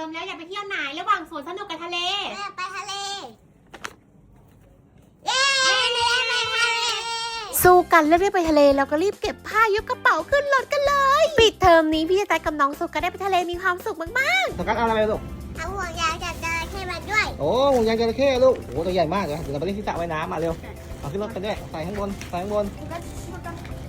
อมแล้วอยากไปเที่ยวไหนระหว่างสวนสนุกกับทะเล แม่ไปทะเล เย้แม่ไปทะเลสู้กันเลือกได้ไปทะเลแล้วก็รีบเก็บผ้ายกกระเป๋าขึ้นรถกันเลย ปิดเทอมนี้พี่จะกับน้องสุกก็ได้ไปทะเลมีความสุขมากสกัดเอาอะไรลูก เอาห่วงยางจับจระเข้มาด้วย โอ้ห่วงยางจระเข้ลูก โอ้ตัวใหญ่มากเลยเดี๋ยวเราไปเล่นที่สระว่ายน้ำมาเร็ว เอาขึ้นรถไปด้วยใส่ข้างบน ใส่ข้างบน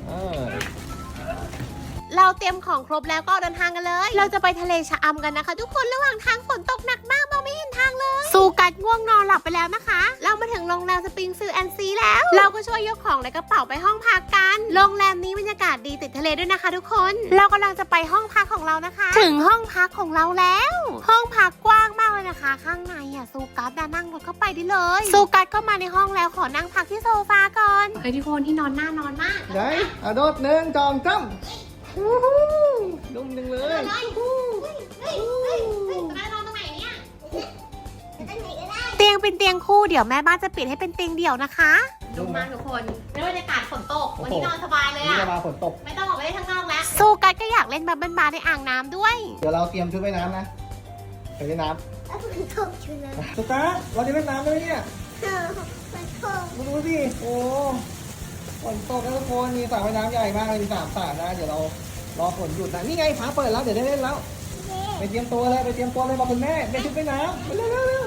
เออๆ เราเตรียมของครบแล้วก็เดินทางกันเลย เราจะไปทะเลชะอำกันนะคะ ทุกคนระหว่างทางฝนตกหนักมากมองไม่เห็นทางเลยสู้กันง่วงนอนหลับไปแล้วนะคะ เรามาถึงโรงแรมสปริงฟิลแอนซีแล้ว เราก็ช่วยยกของในกระเป๋าไปห้องพักกัน โรงแรมนี้บรรยากาศดีติดทะเลด้วยนะคะ ทุกคน เรากำลังจะไปห้องพักของเรานะคะ ถึงห้องพักของเราแล้ว ห้องพักกว้างมากเลยนะคะ ข้างในอะซูกัสน่ะนั่งรถเข้าไปได้เลยซูกัสก็มาในห้องแล้วขอนั่งพักที่โซฟาก่อนเฮ้ยทุกคนที่นอนน่านอนมากไหนเอาโดดหนึ่งจองจ้ำวู้ฮู้ นุ่มจังเลยเฮ้ยเฮ้ยเฮ้ยเฮ้ยจะไปนอนตรงไหนเนี่ยไปตั้งไหนก็ได้เตียงเป็นเตียงคู่เดี๋ยวแม่บ้านจะเปลี่ยนให้เป็นเตียงเดี่ยวนะคะ ดูมากทุกคนแล้วบรรยากาศฝนตก วันนี้นอนสบายเลยนี่อะจะมาฝนตก ไม่ต้องออกไปเล่นข้างนอกแล้วซูกัสก็อยากเล่นบับเบิ้ลบาร์ในอ่างน้ำด้วย เดี๋ยวเราเตรียมชุดว่ายน้ำนะไปเล่นน้แล้วฝนตกชุดเลยำสุกัสเราจะเล่นน้ำได้ไหมเนี่ยฝนตกมาดูสิโอ้ ฝนตกแล้วทุกคนมีสระว่ายน้ำใหญ่มากเลยมีสามสระนะเดี๋ยวเรารอฝนหยุดนะนี่ไงฟ้าเปิดแล้วเดี๋ยวได้เล่นแล้วเย้ไปเตรียมตัวเลยไปเตรียมตัวเลยบอกคุณแม่เปลี่ยนชุดว่ายน้ำไปเร็วเร็วเร็ว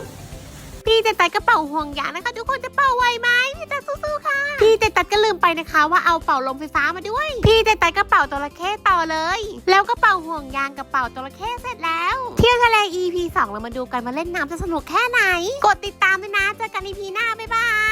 พี่เตตัดกระเป๋าห่วงยางนะคะ ทุกคนจะเป่าไหวไหมพี่เตตัดสู้ๆค่ะ พี่เตตัดก็ลืมไปนะคะ ว่าเอาเป่าลมไฟฟ้ามาด้วย พี่เตตัดกระเป๋าจระเข้ต่อเลย แล้วก็เป่าห่วงยางกระเป๋าจระเข้เสร็จแล้ว เที่ยวทะเล EP 2เรามาดูกันมาเล่นน้ำจะสนุกแค่ไหน กดติดตามด้วยนะเจอกัน EP หน้าบ๊ายบาย